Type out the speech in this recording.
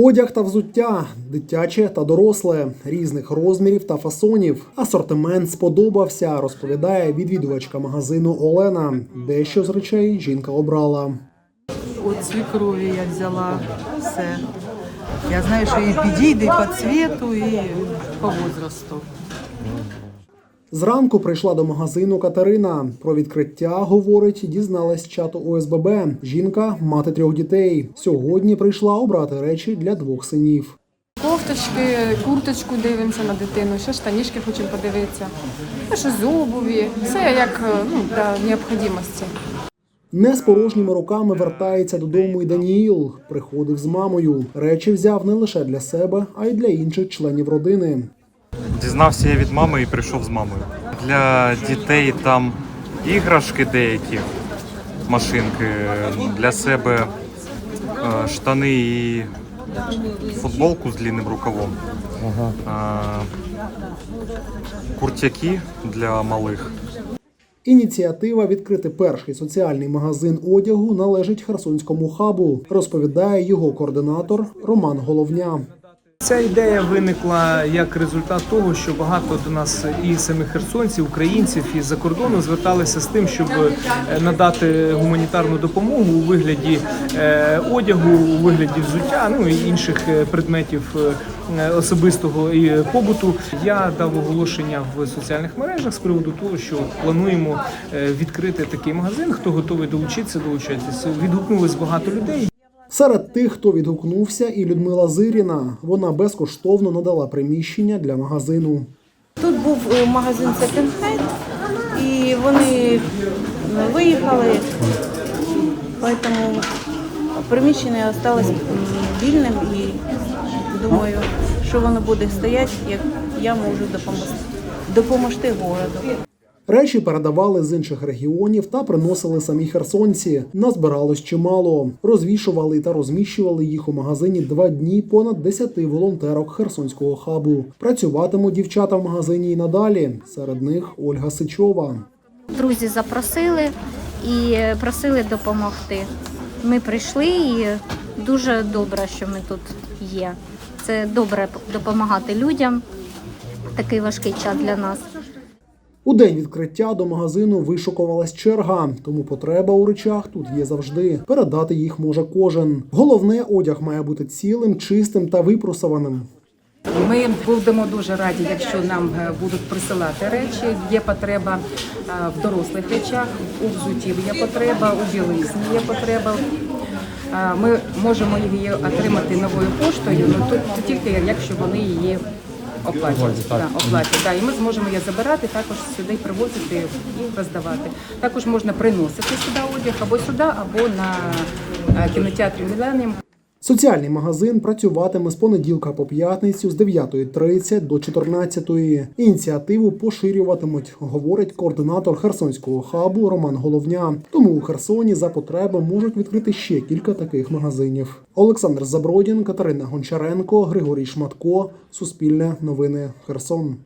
Одяг та взуття, дитяче та доросле, різних розмірів та фасонів. Асортимент сподобався, розповідає відвідувачка магазину Олена. Дещо з речей жінка обрала. От свекрові я взяла все. Я знаю, що і підійде по цвіту, і по возрасту. Зранку прийшла до магазину Катерина. Про відкриття, говорить, дізналась чату ОСББ. Жінка мати трьох дітей. Сьогодні прийшла обрати речі для двох синів. Кофточки, курточку дивимося на дитину, ще штанішки хочемо подивитися. Що з обуві, все як е, ну, для необхідності. Не з порожніми руками вертається додому і Даніїл. Приходив з мамою. Речі взяв не лише для себе, а й для інших членів родини. Дізнався я від мами і прийшов з мамою. Для дітей там іграшки деякі, машинки, для себе е, штани і футболку з длинним рукавом. Е, Куртяки для малих. Ініціатива відкрити перший соціальний магазин одягу належить Херсонському хабу, розповідає його координатор Роман Головня. Ця ідея виникла як результат того, що багато до нас і самих херсонців, українців із за кордону зверталися з тим, щоб е, надати гуманітарну допомогу у вигляді е, одягу, у вигляді взуття, ну і інших е, предметів особистого і побуту. Я дав оголошення в соціальних мережах з приводу того, що плануємо відкрити такий магазин. Хто готовий долучитися, долучайтесь. Відгукнулось багато людей. Серед тих, хто відгукнувся, і Людмила Зиріна. Вона безкоштовно надала приміщення для магазину. Тут був е, магазин Hand, і вони е, виїхали, тому приміщення залишилось вільним і думаю, що воно буде стояти, як я можу допомогти, допомогти городу. Речі передавали з інших регіонів та приносили самі херсонці. Назбиралось чимало. Розвішували та розміщували їх у магазині два дні понад 10 волонтерок херсонського хабу. Працюватимуть дівчата в магазині і надалі. Серед них Ольга Сичова. Друзі запросили і просили допомогти. Ми прийшли і дуже добре, що ми тут є. Це добре допомагати людям. Такий важкий час для нас. У день відкриття до магазину вишукувалась черга, тому потреба у речах тут є завжди. Передати їх може кожен. Головне, одяг має бути цілим, чистим та випросованим. Ми будемо дуже раді, якщо нам е, будуть присилати речі. Є потреба е, в дорослих речах, у взуті є потреба, у білизні є потреба. Е, Ми можемо її отримати новою поштою, ну тут тільки якщо вони її оплатять. Да, оплатять. Да, і ми зможемо її забирати, також сюди привозити і роздавати. Також можна приносити сюди одяг або сюди, або на е, кінотеатрі Міленіум. Соціальний магазин працюватиме з понеділка по п'ятницю з 9.30 до 14.00. Ініціативу поширюватимуть, говорить координатор Херсонського хабу Роман Головня. Тому у Херсоні за потреби можуть відкрити ще кілька таких магазинів. Олександр Забродін, Катерина Гончаренко, Григорій Шматко. Суспільне новини Херсон.